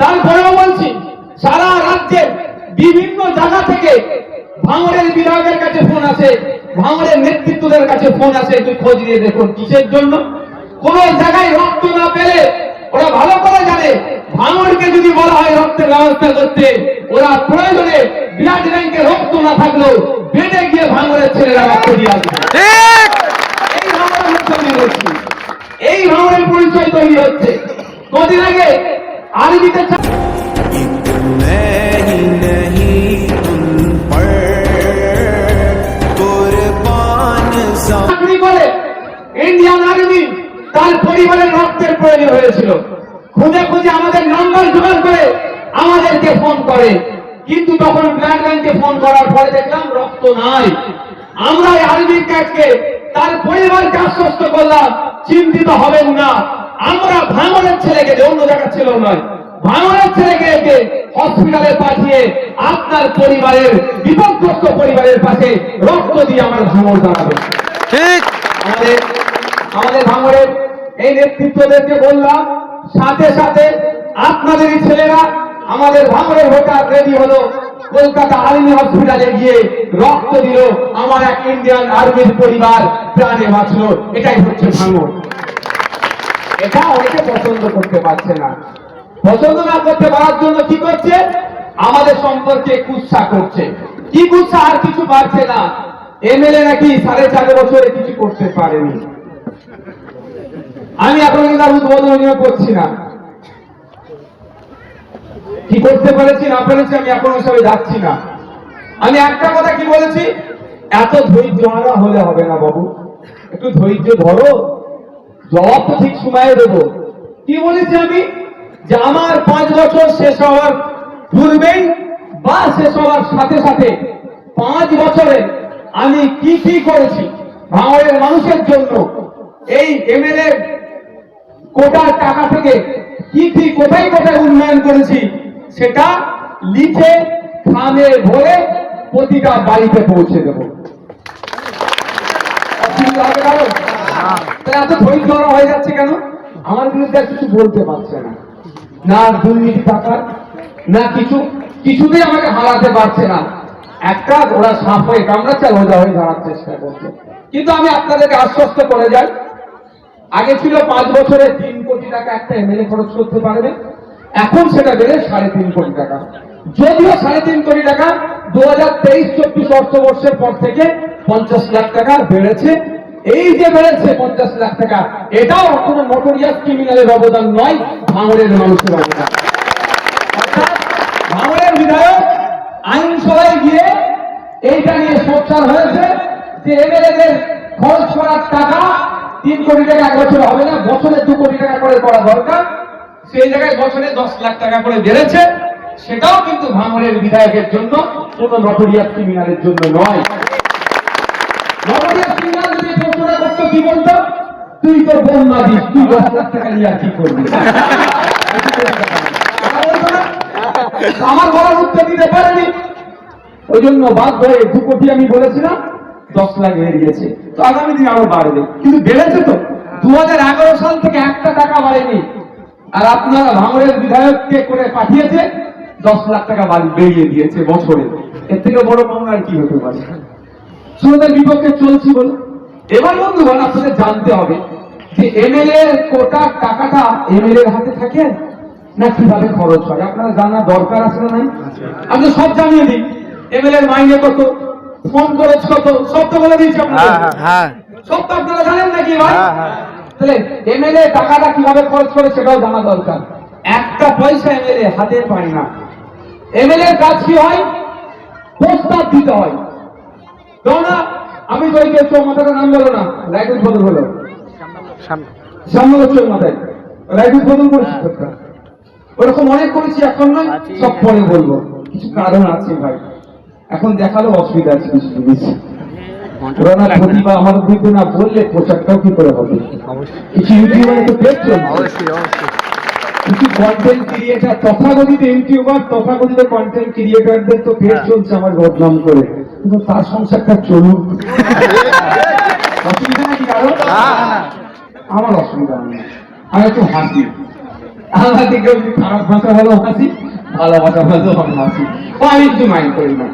তারপরেও বলছি সারা রাজ্যের বিভিন্ন জায়গা থেকে ভাঙড়ের বিধায়কের কাছে ফোন আছে ভাঙড়ের নেতৃত্বদের কাছে ফোন আছে একটু খোঁজ নিয়ে দেখুন কিসের জন্য। কোন জায়গায় রক্ত না পেলে ওরা ভালো করে জানে ভাঙড়কে যদি বলা হয় রক্তের ব্যবস্থা করতে ওরা প্রয়োজনে বিরাট ব্যাংকে রক্ত না থাকলেও বেডে গিয়ে ভাঙড়ের ছেলেরা রক্ত দিয়ে আসবে। এই ভাঙড়ের পরিচয় তৈরি হচ্ছে। কদিন আগে আরবিতে চাকরি করে ইন্ডিয়ান আর্মি তার পরিবারের রক্তের প্রয়োজন হয়েছিল। খুঁজে খুঁজে আমাদের নাম্বার জোগাড় করে আমাদেরকে ফোন করে। কিন্তু তখন ব্লাড ফোন করার পরে দেখলাম রক্ত নাই। আমরা আর্মি ক্যাটকে তার পরিবারকে আশ্বস্ত করলাম, চিন্তিত হবেন না। ভাঙনের ছেলেকে অন্য জায়গার ছিল নয়। ভাঙনের ছেলেকে একে হসপিটালে পাঠিয়ে আপনার পরিবারের বিপদগ্রস্ত পরিবারের পাশে রক্ত দিয়ে আমার ভাঙর দাঁড়াবে ঠিক। আমাদের আমাদের ভাঙড়ের এই নেতৃত্বদেরকে বললাম সাথে সাথে আপনাদেরই ছেলেরা আমাদের ভাঙড়ের ভোটার রেডি হলো কলকাতা আর্মি হসপিটালে গিয়ে রক্ত দিল আমার এক ইন্ডিয়ান আর্মির পরিবার প্রাণে বাঁচলো। এটাই হচ্ছে ভাঙড় এটা অনেকে পছন্দ করতে পারছে না। পছন্দ না করতে পারার জন্য কি করছে? আমাদের সম্পর্কে কুৎসা করছে। কি কুৎসা আর কিছু পারছে না। এমএলএ নাকি সাড়ে চার বছরে কিছু করতে পারেনি। আমি এখন কিন্তু আর উদ্বোধনীয় করছি না। কি করতে পেরেছি না পেরেছি আমি এখন হিসাবে যাচ্ছি না। আমি একটা কথা কি বলেছি? এত ধৈর্য হারা হলে হবে না বাবু। একটু ধৈর্য ধরো। জবাব তো ঠিক সময়ে দেবো। কি বলেছি আমি? যে আমার পাঁচ বছর শেষ হওয়ার পূর্বেই বা শেষ হওয়ার সাথে সাথে পাঁচ বছরে আমি কি কি করেছি ভাঙড়ের মানুষের জন্য, এই এমএলএ কোটার টাকা থেকে কি কি কোথায় কোথায় উন্নয়ন করেছি, সেটা লিখে খামে ভরে প্রতিটা বাড়িতে পৌঁছে দেবো। অসুবিধা হবে কারও তাহলে এত ধৈর্য হয়ে যাচ্ছে কেন? আমার বিরুদ্ধে কিছু বলতে পারছে না। না দুর্নীতি না কিছু, কিছুতেই আমাকে হারাতে পারছে না। একটা হয়ে চেষ্টা করছে। কিন্তু আমি আপনাদেরকে আশ্বস্ত করে যাই, আগে ছিল পাঁচ বছরে তিন কোটি টাকা একটা এমএলএ খরচ করতে পারবে, এখন সেটা বেড়ে সাড়ে তিন কোটি টাকা। যদিও সাড়ে তিন কোটি টাকা দু হাজার তেইশ চব্বিশ অর্থবর্ষের পর থেকে পঞ্চাশ লাখ টাকা বেড়েছে এই যে বেড়েছে পঞ্চাশ লাখ টাকা, এটাও কোনো নোটোরিয়াস ক্রিমিনালের অবদান নয়, ভাঙড়ের মানুষের অবদান। ভাঙড়ের বিধায়ক আইনসভায় গিয়ে এইটা নিয়ে সোচ্চার হয়েছে যে এমএলএদের খরচ করার টাকা তিন কোটি টাকা, এক বছর হবে না, বছরে দু কোটি টাকা করে করা দরকার। সেই জায়গায় বছরে দশ লাখ টাকা করে বেড়েছে, সেটাও কিন্তু ভাঙড়ের বিধায়কের জন্য কোন নটরিয়াস ক্রিমিনালের জন্য নয়। নটরিয়াস ক্রিমিনাল যদি কি বলতো? তুই তো বোন মাঝিস তুই দশ লাখ টাকা নিয়ে আর কি করবি? আমার বলার উত্তর দিতে পারেনি। ওই জন্য বাধ্য হয়ে দু কোটি আমি বলেছিলাম, দশ লাখ বেড়ে গিয়েছে তো আগামী দিন আরও বাড়বে। কিন্তু বেড়েছে তো। দু হাজার এগারো সাল থেকে একটা টাকা বাড়েনি। আর আপনারা ভাঙড়ের বিধায়ককে করে পাঠিয়েছে, দশ লাখ টাকা বাড়ি বেরিয়ে দিয়েছে বছরে। এর থেকে বড় পাওনা আর কি হতে পারে? শ্রোতার বিপক্ষে চলছি বলে। এবার বন্ধুগণ আপনাদের জানতে হবে যে এমএলএ কোটা টাকাটা এমএলএ হাতে থাকে না কীভাবে খরচ হয়? আপনারা জানা দরকার আছে না নাই? আমি সব জানিয়ে দিই। এমএলএ মাইনে কত? ফোন খরচ কত? সব তো বলে দিয়েছি আপনাদের। হ্যাঁ সব তো আপনারা জানেন নাকি ভাই? হ্যাঁ, হ্যাঁ। তাহলে এমএলএ টাকাটা কীভাবে খরচ করে সেটাও জানা দরকার। একটা পয়সা এমএলএ হাতে পায় না। এমএলএ কাজ কি হয়? প্রস্তাব দিতে হয়। আমি ওই যে চৌমাথাটার নাম বলো না? লাইট উদ্বোধন হলো। সামনে। সামনে হচ্ছে মাথায়। লাইট উদ্বোধন করেছি একটা। ওরকম অনেক করেছি এখন নয় সব পরে বলব। কিছু কারণ আছে ভাই। এখন দেখাল অসুবিধা আছে কিছু জিনিস। প্রতিভা আমার বিরুদ্ধে না বললে প্রচারটাও কি করে হবে? কিছু ইউটিউবার তো দেখছ? কিছু কন্টেন্ট ক্রিয়েটার তথাকথিত ইউটিউবার তথাকথিত কন্টেন্ট ক্রিয়েটারদের তো পেট চলছে আমার বদনাম করে। কিন্তু তার সংসারটা চলুক। অসুবিধা কারও। আমার অসুবিধা নেই। আমি একটু হাসি। আমার দিকে খারাপ ভাষা ভালো হাসি ভালো ভাষা ভালো আমি হাসি ও আমি একটু মাইন্ড করি না।